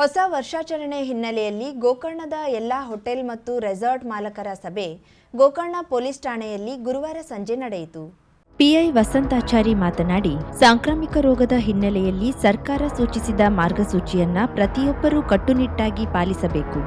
ಹೊಸ ವರ್ಷಾಚರಣೆ ಹಿನ್ನೆಲೆಯಲ್ಲಿ ಗೋಕರ್ಣದ ಎಲ್ಲ ಹೋಟೆಲ್ ಮತ್ತು ರೆಸಾರ್ಟ್ ಮಾಲಕರ ಸಭೆ. ಗೋಕರ್ಣ ಪೊಲೀಸ್ ಠಾಣೆಯಲ್ಲಿ ಗುರುವಾರ ಸಂಜೆ ನಡೆಯಿತು. ಪಿಐ ವಸಂತಾಚಾರಿ ಮಾತನಾಡಿ, ಸಾಂಕ್ರಾಮಿಕ ರೋಗದ ಹಿನ್ನೆಲೆಯಲ್ಲಿ ಸರ್ಕಾರ ಸೂಚಿಸಿದ ಮಾರ್ಗಸೂಚಿಯನ್ನ ಪ್ರತಿಯೊಬ್ಬರೂ ಕಟ್ಟುನಿಟ್ಟಾಗಿ ಪಾಲಿಸಬೇಕು.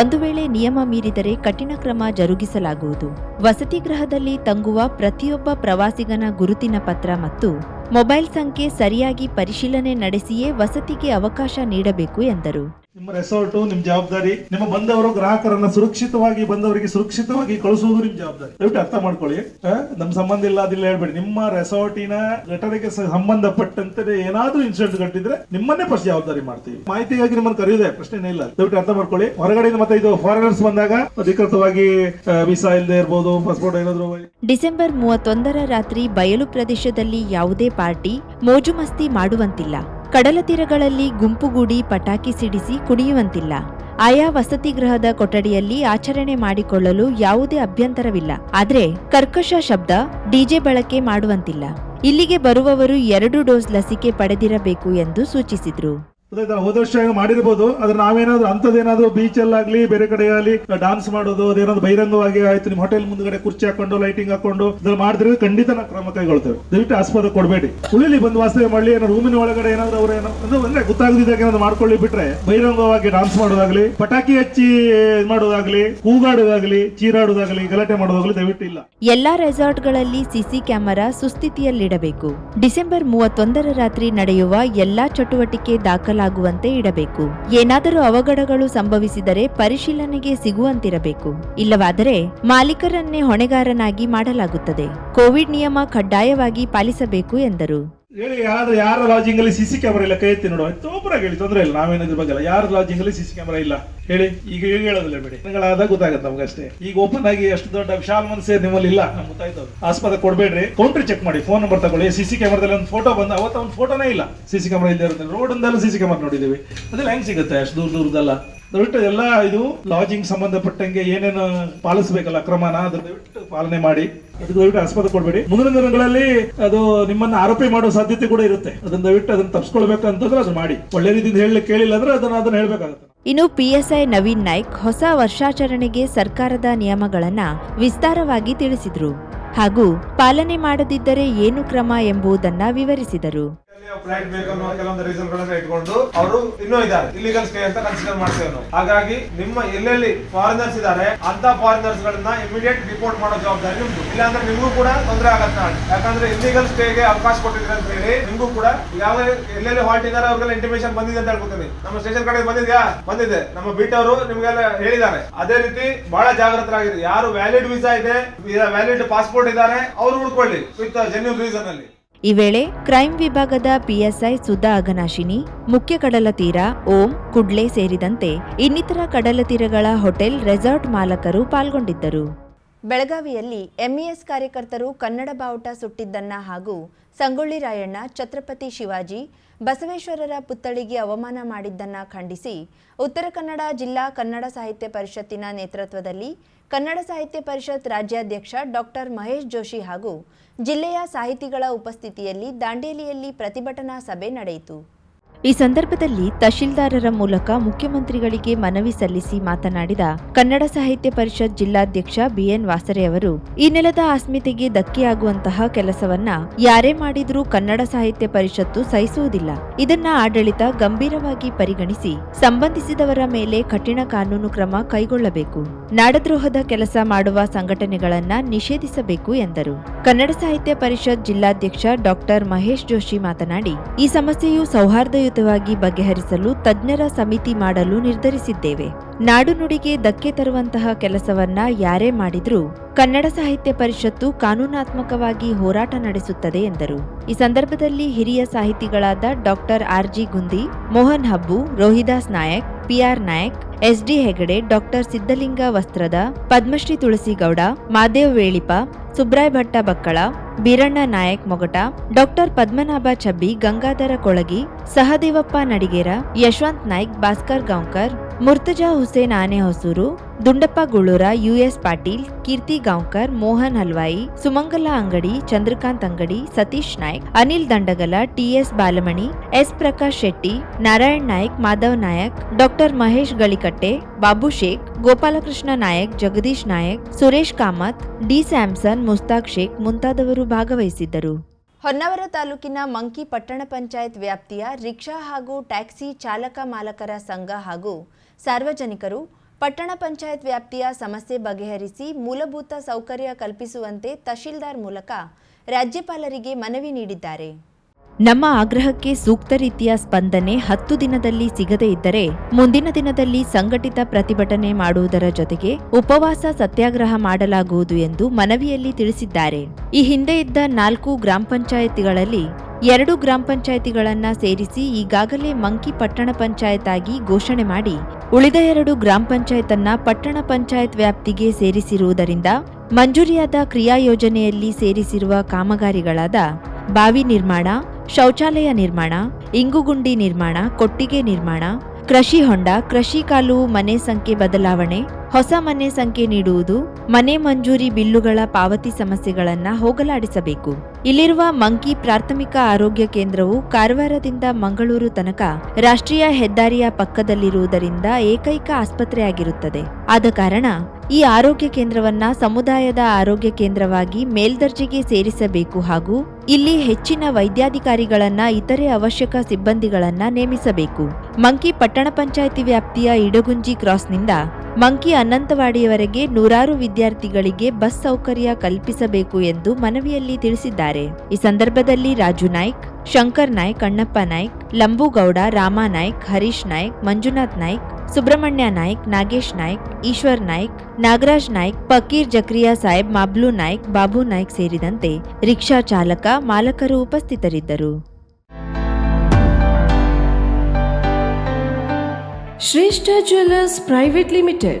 ಒಂದು ವೇಳೆ ನಿಯಮ ಮೀರಿದರೆ ಕಠಿಣ ಕ್ರಮ ಜರುಗಿಸಲಾಗುವುದು. ವಸತಿ ಗೃಹದಲ್ಲಿ ತಂಗುವ ಪ್ರತಿಯೊಬ್ಬ ಪ್ರವಾಸಿಗನ ಗುರುತಿನ ಪತ್ರ ಮತ್ತು ಮೊಬೈಲ್ ಸಂಖ್ಯೆ ಸರಿಯಾಗಿ ಪರಿಶೀಲನೆ ನಡೆಸಿಯೇ ವಸತಿಗೆ ಅವಕಾಶ ನೀಡಬೇಕು ಎಂದರು. ನಿಮ್ಮ ರೆಸಾರ್ಟು ನಿಮ್ಮ ಜವಾಬ್ದಾರಿ, ನಿಮ್ಮ ಬಂದವರು ಗ್ರಾಹಕರನ್ನ ಸುರಕ್ಷಿತವಾಗಿ, ಬಂದವರಿಗೆ ಸುರಕ್ಷಿತವಾಗಿ ಕಳಿಸುವುದು ನಿಮ್ಮ ಜವಾಬ್ದಾರಿ. ದಯವಿಟ್ಟು ಅರ್ಥ ಮಾಡ್ಕೊಳ್ಳಿ. ನಮ್ಮ ನಮ್ ಸಂಬಂಧ ಇಲ್ಲ ಅದಿಲ್ಲ ಹೇಳ್ಬೇಡಿ. ನಿಮ್ಮ ರೆಸಾರ್ಟಿನ ಘಟನೆಗೆ ಸಂಬಂಧಪಟ್ಟಂತೆ ಏನಾದ್ರೂ ಇನ್ಸಿಡೆಂಟ್ ಕಟ್ಟಿದ್ರೆ ನಿಮ್ಮನ್ನೇ ಫಸ್ಟ್ ಜವಾಬ್ದಾರಿ ಮಾಡ್ತೀವಿ. ಮಾಹಿತಿಗಾಗಿ ನಿಮ್ಮನ್ನು ಕರೆಯುವುದೇ ಪ್ರಶ್ನೆ ಇಲ್ಲ. ದಯವಿಟ್ಟು ಅರ್ಥ ಮಾಡ್ಕೊಳ್ಳಿ. ಹೊರಗಡೆಯಿಂದ ಮತ್ತೆ ಇದು ಫಾರಿನರ್ಸ್ ಬಂದಾಗ ಅಧಿಕೃತವಾಗಿ ವೀಸಾ ಇಲ್ಲದೆ ಇರ್ಬೋದು ಪಾಸ್ಪೋರ್ಟ್ ಏನಾದ್ರು ಡಿಸೆಂಬರ್ ಮೂವತ್ತೊಂದರ ರಾತ್ರಿ ಬಯಲು ಪ್ರದೇಶದಲ್ಲಿ ಯಾವುದೇ ಪಾರ್ಟಿ ಮೋಜು ಮಸ್ತಿ ಮಾಡುವಂತಿಲ್ಲ. ಕಡಲ ತೀರಗಳಲ್ಲಿ ಗುಂಪುಗೂಡಿ ಪಟಾಕಿ ಸಿಡಿಸಿ ಕುಣಿಯುವಂತಿಲ್ಲ. ಆಯಾ ವಸತಿ ಗೃಹದ ಕೊಠಡಿಯಲ್ಲಿ ಆಚರಣೆ ಮಾಡಿಕೊಳ್ಳಲು ಯಾವುದೇ ಅಭ್ಯಂತರವಿಲ್ಲ. ಆದರೆ ಕರ್ಕಶ ಶಬ್ದ ಡಿಜೆ ಬಳಕೆ ಮಾಡುವಂತಿಲ್ಲ. ಇಲ್ಲಿಗೆ ಬರುವವರು ಎರಡು ಡೋಸ್ ಲಸಿಕೆ ಪಡೆದಿರಬೇಕು ಎಂದು ಸೂಚಿಸಿದ್ರು? ಹೋದ ವರ್ಷ ಮಾಡಿರ್ಬೋದು, ಆದ್ರೆ ನಾವೇನಾದ್ರೂ ಅಂತದೇನಾದ್ರೂ ಬೀಚ್ ಅಲ್ಲಾಗ್ಲಿ, ಬೇರೆ ಕಡೆ ಆಗಲಿ ಡಾನ್ಸ್ ಮಾಡೋದು ಅದೇನಾದ್ರು ಬಹಿರಂಗವಾಗಿ ಆಯ್ತು ನಿಮ್ಮ ಹೋಟೆಲ್ ಮುಂದ್ಗಡೆ ಕುರ್ಚಿ ಹಾಕೊಂಡು ಲೈಟಿಂಗ್ ಹಾಕೊಂಡು ಮಾಡಿದ್ರೆ ಖಂಡಿತ ನಾವು ಕ್ರಮ ಕೈಗೊಳ್ತೇವೆ. ದಯವಿಟ್ಟು ಆಸ್ಪದ ಕೊಡಬೇಡಿ. ಉಳಿಲಿ ಬಂದು ವಾಸ್ತವ್ಯ ಮಾಡಲಿ ಏನೋ ರೂಮಿನ ಒಳಗಡೆ ಏನಾದ್ರು ಅವ್ರು ಏನೋ ಅಂದ್ರೆ ಗೊತ್ತಾಗದಿದ್ದಾಗ ಏನಾದ್ರು ಮಾಡ್ಕೊಳ್ಳಿ ಬಿಟ್ರೆ, ಬಹಿರಂಗವಾಗಿ ಡಾನ್ಸ್ ಮಾಡೋದಾಗ್ಲಿ, ಪಟಾಕಿ ಹಚ್ಚಿ ಮಾಡೋದಾಗ್ಲಿ, ಕೂಗಾಡೋದಾಗ್ಲಿ, ಚೀರಾಡೋದಾಗ್ಲಿ, ಗಲಾಟೆ ಮಾಡೋದಾಗ್ಲಿ ದಯವಿಟ್ಟು ಇಲ್ಲ. ಎಲ್ಲಾ ರೆಸಾರ್ಟ್ಗಳಲ್ಲಿ ಸಿಸಿ ಕ್ಯಾಮೆರಾ ಸುಸ್ಥಿತಿಯಲ್ಲಿಡಬೇಕು. ಡಿಸೆಂಬರ್ ಮೂವತ್ತೊಂದರ ರಾತ್ರಿ ನಡೆಯುವ ಎಲ್ಲಾ ಚಟುವಟಿಕೆ ದಾಖಲಾಗುವಂತೆ ಇಡಬೇಕು. ಏನಾದರೂ ಅವಘಡಗಳು ಸಂಭವಿಸಿದರೆ ಪರಿಶೀಲನೆಗೆ ಸಿಗುವಂತಿರಬೇಕು. ಇಲ್ಲವಾದರೆ ಮಾಲೀಕರನ್ನೇ ಹೊಣೆಗಾರನಾಗಿ ಮಾಡಲಾಗುತ್ತದೆ. ಕೋವಿಡ್ ನಿಯಮ ಕಡ್ಡಾಯವಾಗಿ ಪಾಲಿಸಬೇಕು ಎಂದರು. ಹೇಳಿ, ಯಾರು ಯಾರ ಲಾಜಿಂಗ್ ಅಲ್ಲಿ ಸಿಸಿ ಕ್ಯಾಮರಾ ಇಲ್ಲ? ಕೈ ಎತ್ತಿ ನೋಡುವ ತೋಪರಾಗಿ ಹೇಳಿ, ತೊಂದರೆ ಇಲ್ಲ ನಾವೇನು ಇದ್ರ ಬಗ್ಗೆ ಯಾರ ಲಾಜಿಂಗ್ ಅಲ್ಲಿ ಸಿಸಿ ಕ್ಯಾಮರಾ ಇಲ್ಲ? ಹೇಳಿ, ಈಗ ಈಗ ಹೇಳೋದಿಲ್ಲ ಬಿಡಿ. ತಿಂಗಳಾದಾಗ ಗೊತ್ತಾಗುತ್ತೆ ನಮ್ಗೆ ಅಷ್ಟೇ ಈಗ ಓಪನ್ ಆಗಿ ಅಷ್ಟು ದೊಡ್ಡ ವಿಶಾಲ ಮನಸ್ಸೇ ನಿಮ್ಮಲ್ಲಿ ಇಲ್ಲ. ನಮ್ಗೆ ಗೊತ್ತಾಯ್ತು. ಆಸ್ಪತ್ರೆ ಕೊಡಬೇಡ್ರಿ. ಕೌಂಟ್ರಿ ಚೆಕ್ ಮಾಡಿ ಫೋನ್ ನಂಬರ್ ತಗೊಳ್ಳಿ. ಸಿಸಿ ಕ್ಯಾಮರಾದಲ್ಲಿ ಒಂದು ಫೋಟೋ ಬಂದ, ಅವತ್ತು ಒಂದು ಫೋಟೋನೇ ಇಲ್ಲ. ಸಿಸಿ ಕ್ಯಾಮರಾ ಇದ್ದೇ ಇರುತ್ತೆ ರೋಡ್ ಸಿ ಸಿಸಿ ಕ್ಯಾಮರಾ ನೋಡಿದೀವಿ ಅದೆಲ್ಲ ಹೆಂಗ್ ಸಿಗುತ್ತೆ? ಅಷ್ಟು ದೂರ ದೂರದಲ್ಲ ದಯವಿಟ್ಟು ಎಲ್ಲ ಇದು ಲಾಜಿಂಗ್ ಸಂಬಂಧಪಟ್ಟಂಗೆ ಏನೇನು ಪಾಲಿಸಬೇಕಲ್ಲ ಅಕ್ರಮನ ಅದ್ರ ದಯವಿಟ್ಟು ಪಾಲನೆ ಮಾಡಿ. ಅದಕ್ಕೆ ದಯವಿಟ್ಟು ಆಸ್ಪದ ಕೊಡಬೇಡಿ. ಮುಂದಿನ ದಿನಗಳಲ್ಲಿ ಅದು ನಿಮ್ಮನ್ನ ಆರೋಪಿ ಮಾಡೋ ಸಾಧ್ಯತೆ ಕೂಡ ಇರುತ್ತೆ. ಅದನ್ನ ದಯವಿಟ್ಟು ಅದನ್ನ ತಪ್ಪಿಸ್ಕೊಳ್ಬೇಕು ಅಂತಂದ್ರೆ ಅದು ಮಾಡಿ. ಒಳ್ಳೆ ರೀತಿಯಿಂದ ಹೇಳಿ ಕೇಳಿಲ್ಲ ಅಂದ್ರೆ ಅದನ್ನ ಅದನ್ನ ಹೇಳ್ಬೇಕಾಗುತ್ತೆ. ಇನ್ನು ಪಿಎಸ್ಐ ನವೀನ್ ನಾಯ್ಕ್ ಹೊಸ ವರ್ಷಾಚರಣೆಗೆ ಸರ್ಕಾರದ ನಿಯಮಗಳನ್ನ ವಿಸ್ತಾರವಾಗಿ ತಿಳಿಸಿದ್ರು ಹಾಗೂ ಪಾಲನೆ ಮಾಡದಿದ್ದರೆ ಏನು ಕ್ರಮ ಎಂಬುದನ್ನ ವಿವರಿಸಿದರು. ಫ್ಲೈಟ್ ಬೇಕನ್ನೋ ಕೆಲವೊಂದು ರೀಸನ್ ಗಳನ್ನ ಇಟ್ಕೊಂಡು ಅವರು ಇನ್ನೂ ಇದ್ದಾರೆ. ಇಲ್ಲಿಗಲ್ ಸ್ಟೇ ಅಂತ ಕನ್ಸಿಡರ್ ಮಾಡ್ತೇವೆ ನಾವು ಹಾಗಾಗಿ ನಿಮ್ಮ ಎಲ್ಲೆಲ್ಲಿ ಫಾರಿನರ್ಸ್ ಇದ್ದಾರೆ ಅಂತ ಫಾರಿನರ್ಸ್ ಗಳನ್ನ ಇಮಿಡಿಯೇಟ್ ರಿಪೋರ್ಟ್ ಮಾಡೋ ಜವಾಬ್ದಾರಿ ನಿಮ್ದು. ಇಲ್ಲಾಂದ್ರೆ ನಿಮಗೂ ಕೂಡ ತೊಂದರೆ ಆಗತ್ತೆ ಯಾಕಂದ್ರೆ ಇಲ್ಲಿಗಲ್ ಸ್ಟೇಗೆ ಅವಕಾಶ ಕೊಟ್ಟಿದ್ರೆ ಅಂತ ಹೇಳಿ ನಿಮಗೂ ಕೂಡ ಯಾವ ಎಲ್ಲೆಲ್ಲಿ ಹಾಲ್ಟ್ ಇದ್ದಾರೆ ಅವ್ರಿಗೆಲ್ಲ ಇಂಟಿಮೇಶನ್ ಬಂದಿದೆ ಅಂತ ಹೇಳ್ಕೊತೀನಿ. ನಮ್ಮ ಸ್ಟೇಷನ್ ಕಡೆ ಬಂದಿದ್ಯಾ? ಬಂದಿದೆ. ನಮ್ಮ ಬೀಟ್ ಅವರು ನಿಮ್ಗೆಲ್ಲ ಹೇಳಿದ್ದಾರೆ. ಅದೇ ರೀತಿ ಬಹಳ ಜಾಗೃತರಾಗಿರಿ ಯಾರು ವ್ಯಾಲಿಡ್ ವೀಸಾ ಇದೆ ವ್ಯಾಲಿಡ್ ಪಾಸ್ಪೋರ್ಟ್ ಇದ್ದಾರೆ, ಅವ್ರು ಹುಡ್ಕೊಳ್ಳಿ. ವಿತ್ ಜೆನ್ಯೂನ್ ರೀಸನ್ ಅಲ್ಲಿ. ಈ ವೇಳೆ ಕ್ರೈಂ ವಿಭಾಗದ ಪಿಎಸ್ಐ ಸುಧಾ ಅಗನಾಶಿನಿ ಮುಖ್ಯ ಕಡಲ ತೀರ ಓಂ ಕುಡ್ಲೆ ಸೇರಿದಂತೆ ಇನ್ನಿತರ ಕಡಲ ತೀರಗಳ ಹೋಟೆಲ್ ರೆಸಾರ್ಟ್ ಮಾಲಕರು ಪಾಲ್ಗೊಂಡಿದ್ದರು. ಬೆಳಗಾವಿಯಲ್ಲಿ ಎಂಇಎಸ್ ಕಾರ್ಯಕರ್ತರು ಕನ್ನಡ ಬಾವುಟ ಸುಟ್ಟಿದ್ದನ್ನ ಹಾಗೂ ಸಂಗೊಳ್ಳಿ ರಾಯಣ್ಣ, ಛತ್ರಪತಿ ಶಿವಾಜಿ, ಬಸವೇಶ್ವರರ ಪುತ್ಥಳಿಗೆ ಅವಮಾನ ಮಾಡಿದ್ದನ್ನ ಖಂಡಿಸಿ ಉತ್ತರ ಕನ್ನಡ ಜಿಲ್ಲಾ ಕನ್ನಡ ಸಾಹಿತ್ಯ ಪರಿಷತ್ತಿನ ನೇತೃತ್ವದಲ್ಲಿ ಕನ್ನಡ ಸಾಹಿತ್ಯ ಪರಿಷತ್ ರಾಜ್ಯಾಧ್ಯಕ್ಷ ಡಾಕ್ಟರ್ ಮಹೇಶ್ ಜೋಶಿ ಹಾಗೂ ಜಿಲ್ಲೆಯ ಸಾಹಿತಿಗಳ ಉಪಸ್ಥಿತಿಯಲ್ಲಿ ದಾಂಡೇಲಿಯಲ್ಲಿ ಪ್ರತಿಭಟನಾ ಸಭೆ ನಡೆಯಿತು. ಈ ಸಂದರ್ಭದಲ್ಲಿ ತಹಶೀಲ್ದಾರರ ಮೂಲಕ ಮುಖ್ಯಮಂತ್ರಿಗಳಿಗೆ ಮನವಿ ಸಲ್ಲಿಸಿ ಮಾತನಾಡಿದ ಕನ್ನಡ ಸಾಹಿತ್ಯ ಪರಿಷತ್ ಜಿಲ್ಲಾಧ್ಯಕ್ಷ ಬಿಎನ್ ವಾಸರೆ ಅವರು, ಈ ನೆಲದ ಅಸ್ಮಿತೆಗೆ ಧಕ್ಕೆಯಾಗುವಂತಹ ಕೆಲಸವನ್ನ ಯಾರೇ ಮಾಡಿದ್ರೂ ಕನ್ನಡ ಸಾಹಿತ್ಯ ಪರಿಷತ್ತು ಸಹಿಸುವುದಿಲ್ಲ. ಇದನ್ನ ಆಡಳಿತ ಗಂಭೀರವಾಗಿ ಪರಿಗಣಿಸಿ ಸಂಬಂಧಿಸಿದವರ ಮೇಲೆ ಕಠಿಣ ಕಾನೂನು ಕ್ರಮ ಕೈಗೊಳ್ಳಬೇಕು. ನಾಡದ್ರೋಹದ ಕೆಲಸ ಮಾಡುವ ಸಂಘಟನೆಗಳನ್ನ ನಿಷೇಧಿಸಬೇಕು ಎಂದರು. ಕನ್ನಡ ಸಾಹಿತ್ಯ ಪರಿಷತ್ ಜಿಲ್ಲಾಧ್ಯಕ್ಷ ಡಾಕ್ಟರ್ ಮಹೇಶ್ ಜೋಶಿ ಮಾತನಾಡಿ, ಈ ಸಮಸ್ಯೆಯು ಸೌಹಾರ್ದಯುತವಾಗಿ ಬಗೆಹರಿಸಲು ತಜ್ಞರ ಸಮಿತಿ ಮಾಡಲು ನಿರ್ಧರಿಸಿದ್ದೇವೆ. ನಾಡು ನುಡಿಗೆ ಧಕ್ಕೆ ತರುವಂತಹ ಕೆಲಸವನ್ನ ಯಾರೇ ಮಾಡಿದ್ರೂ ಕನ್ನಡ ಸಾಹಿತ್ಯ ಪರಿಷತ್ತು ಕಾನೂನಾತ್ಮಕವಾಗಿ ಹೋರಾಟ ನಡೆಸುತ್ತದೆ ಎಂದರು. ಈ ಸಂದರ್ಭದಲ್ಲಿ ಹಿರಿಯ ಸಾಹಿತಿಗಳಾದ doctor R G Gundi, Mohan Habbu, Rohidas Nayak, P R Nayak, S D Hegde, doctor Siddalinga Vastrad, Padmashri Tulasi Gowda, Madev Velipa, Subray Bhatta Bakkala, Biranna Nayak Mogata, doctor Padmanabha Chabbi Gangadhara Kolagi, Sahadevappa Nadigera, Yashwant Naik, Bhaskar Gaonkar Murtaza Hussain Ane Hosuru, Dundappa Gulura U S Patil, Keerthi Gaonkar, Mohan Halwai, Sumangala Angadi, Chandrakant Angadi, Satish Naik, Anil Dandagala T S Balamani, S Prakash Shetty, Narayan Naik, Madhav Nayak, doctor Mahesh Galikatte, Babu Shaikh, Gopalakrishna Nayak, Jagadish Nayak, Suresh Kamath, D Samson, Mustaq Shaikh ಮುಂತಾದವರು ಭಾಗವಹಿಸಿದ್ದರು. ಹೊನ್ನಾವರ ತಾಲೂಕಿನ monkey ಪಟ್ಟಣ ಪಂಚಾಯತ್ ವ್ಯಾಪ್ತಿಯ rickshaw ಹಾಗೂ taxi ಚಾಲಕ ಮಾಲಕರ ಸಂಘ ಹಾಗೂ ಸಾರ್ವಜನಿಕರು ಪಟ್ಟಣ ಪಂಚಾಯತ್ ವ್ಯಾಪ್ತಿಯ ಸಮಸ್ಯೆ ಬಗೆಹರಿಸಿ ಮೂಲಭೂತ ಸೌಕರ್ಯ ಕಲ್ಪಿಸುವಂತೆ ತಹಶೀಲ್ದಾರ್ ಮೂಲಕ ರಾಜ್ಯಪಾಲರಿಗೆ ಮನವಿ ನೀಡಿದ್ದಾರೆ. ನಮ್ಮ ಆಗ್ರಹಕ್ಕೆ ಸೂಕ್ತ ರೀತಿಯ ಸ್ಪಂದನೆ ಹತ್ತು ದಿನದಲ್ಲಿ ಸಿಗದೇ ಇದ್ದರೆ ಮುಂದಿನ ದಿನದಲ್ಲಿ ಸಂಘಟಿತ ಪ್ರತಿಭಟನೆ ಮಾಡುವುದರ ಜೊತೆಗೆ ಉಪವಾಸ ಸತ್ಯಾಗ್ರಹ ಮಾಡಲಾಗುವುದು ಎಂದು ಮನವಿಯಲ್ಲಿ ತಿಳಿಸಿದ್ದಾರೆ. ಈ ಹಿಂದೆ ಇದ್ದ ನಾಲ್ಕು ಗ್ರಾಮ ಪಂಚಾಯಿತಿಗಳಲ್ಲಿ ಎರಡು ಗ್ರಾಮ ಪಂಚಾಯತಿಗಳನ್ನ ಸೇರಿಸಿ ಈಗಾಗಲೇ ಮಂಕಿ ಪಟ್ಟಣ ಪಂಚಾಯತ್ ಆಗಿ ಘೋಷಣೆ ಮಾಡಿ ಉಳಿದ ಎರಡು ಗ್ರಾಮ ಪಂಚಾಯತ್ ಅನ್ನ ಪಟ್ಟಣ ಪಂಚಾಯತ್ ವ್ಯಾಪ್ತಿಗೆ ಸೇರಿಸಿರುವುದರಿಂದ ಮಂಜೂರಿಯಾದ ಕ್ರಿಯಾ ಯೋಜನೆಯಲ್ಲಿ ಸೇರಿಸಿರುವ ಕಾಮಗಾರಿಗಳಾದ ಬಾವಿ ನಿರ್ಮಾಣ, ಶೌಚಾಲಯ ನಿರ್ಮಾಣ, ಇಂಗುಗುಂಡಿ ನಿರ್ಮಾಣ, ಕೊಟ್ಟಿಗೆ ನಿರ್ಮಾಣ, ಕೃಷಿ ಹೊಂಡ, ಕೃಷಿ ಕಾಲು ಮನೆ ಸಂಖ್ಯೆ ಬದಲಾವಣೆ ಹೊಸ ಮನೆ ಸಂಖ್ಯೆ ನೀಡುವುದು, ಮನೆ ಮಂಜೂರಿ ಬಿಲ್ಲುಗಳ ಪಾವತಿ ಸಮಸ್ಯೆಗಳನ್ನು ಹೋಗಲಾಡಿಸಬೇಕು. ಇಲ್ಲಿರುವ ಮಂಕಿ ಪ್ರಾಥಮಿಕ ಆರೋಗ್ಯ ಕೇಂದ್ರವು ಕಾರವಾರದಿಂದ ಮಂಗಳೂರು ತನಕ ರಾಷ್ಟ್ರೀಯ ಹೆದ್ದಾರಿಯ ಪಕ್ಕದಲ್ಲಿರುವುದರಿಂದ ಏಕೈಕ ಆಸ್ಪತ್ರೆಯಾಗಿರುತ್ತದೆ. ಆದ ಕಾರಣ ಈ ಆರೋಗ್ಯ ಕೇಂದ್ರವನ್ನ ಸಮುದಾಯದ ಆರೋಗ್ಯ ಕೇಂದ್ರವಾಗಿ ಮೇಲ್ದರ್ಜೆಗೆ ಸೇರಿಸಬೇಕು ಹಾಗೂ ಇಲ್ಲಿ ಹೆಚ್ಚಿನ ವೈದ್ಯಾಧಿಕಾರಿಗಳನ್ನ, ಇತರೆ ಅವಶ್ಯಕ ಸಿಬ್ಬಂದಿಗಳನ್ನ ನೇಮಿಸಬೇಕು. ಮಂಕಿ ಪಟ್ಟಣ ಪಂಚಾಯಿತಿ ವ್ಯಾಪ್ತಿಯ ಇಡಗುಂಜಿ ಕ್ರಾಸ್ನಿಂದ ಮಂಕಿ ಅನಂತವಾಡಿಯವರೆಗೆ ನೂರಾರು ವಿದ್ಯಾರ್ಥಿಗಳಿಗೆ ಬಸ್ ಸೌಕರ್ಯ ಕಲ್ಪಿಸಬೇಕು ಎಂದು ಮನವಿಯಲ್ಲಿ ತಿಳಿಸಿದ್ದಾರೆ. ಈ ಸಂದರ್ಭದಲ್ಲಿ ರಾಜು ನಾಯ್ಕ್, ಶಂಕರ್ ನಾಯ್ಕ್, ಅಣ್ಣಪ್ಪ ನಾಯ್ಕ್, ಲಂಬುಗೌಡ, ರಾಮ ನಾಯ್ಕ್, ಹರೀಶ್ ನಾಯ್ಕ್, ಮಂಜುನಾಥ್ ನಾಯ್ಕ್, ಸುಬ್ರಹ್ಮಣ್ಯ ನಾಯ್ಕ್, ನಾಗೇಶ್ ನಾಯ್ಕ್, ಈಶ್ವರ್ ನಾಯ್ಕ್, ನಾಗರಾಜ್ ನಾಯ್ಕ್, ಫಕೀರ್ ಜಕ್ರಿಯಾ ಸಾಹೇಬ್, ಮಾಬ್ಲು ನಾಯ್ಕ್, ಬಾಬು ನಾಯ್ಕ್ ಸೇರಿದಂತೆ ರಿಕ್ಷಾ ಚಾಲಕ, ಮಾಲಕರು ಉಪಸ್ಥಿತರಿದ್ದರು. Shreshta jewellers private limited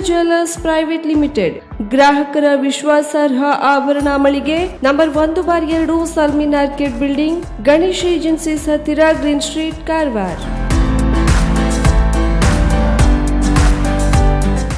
jewellers private limited ಗ್ರಾಹಕರ ವಿಶ್ವಾಸಾರ್ಹ ಆಭರಣ ಮಳಿಗೆ ನಂಬರ್ ಒಂದು ಬಾರ್ ಎರಡು Salmin orchid building Ganesh agencies ಹತ್ತಿರ ಗ್ರೀನ್ ಸ್ಟ್ರೀಟ್ ಕಾರವಾರ್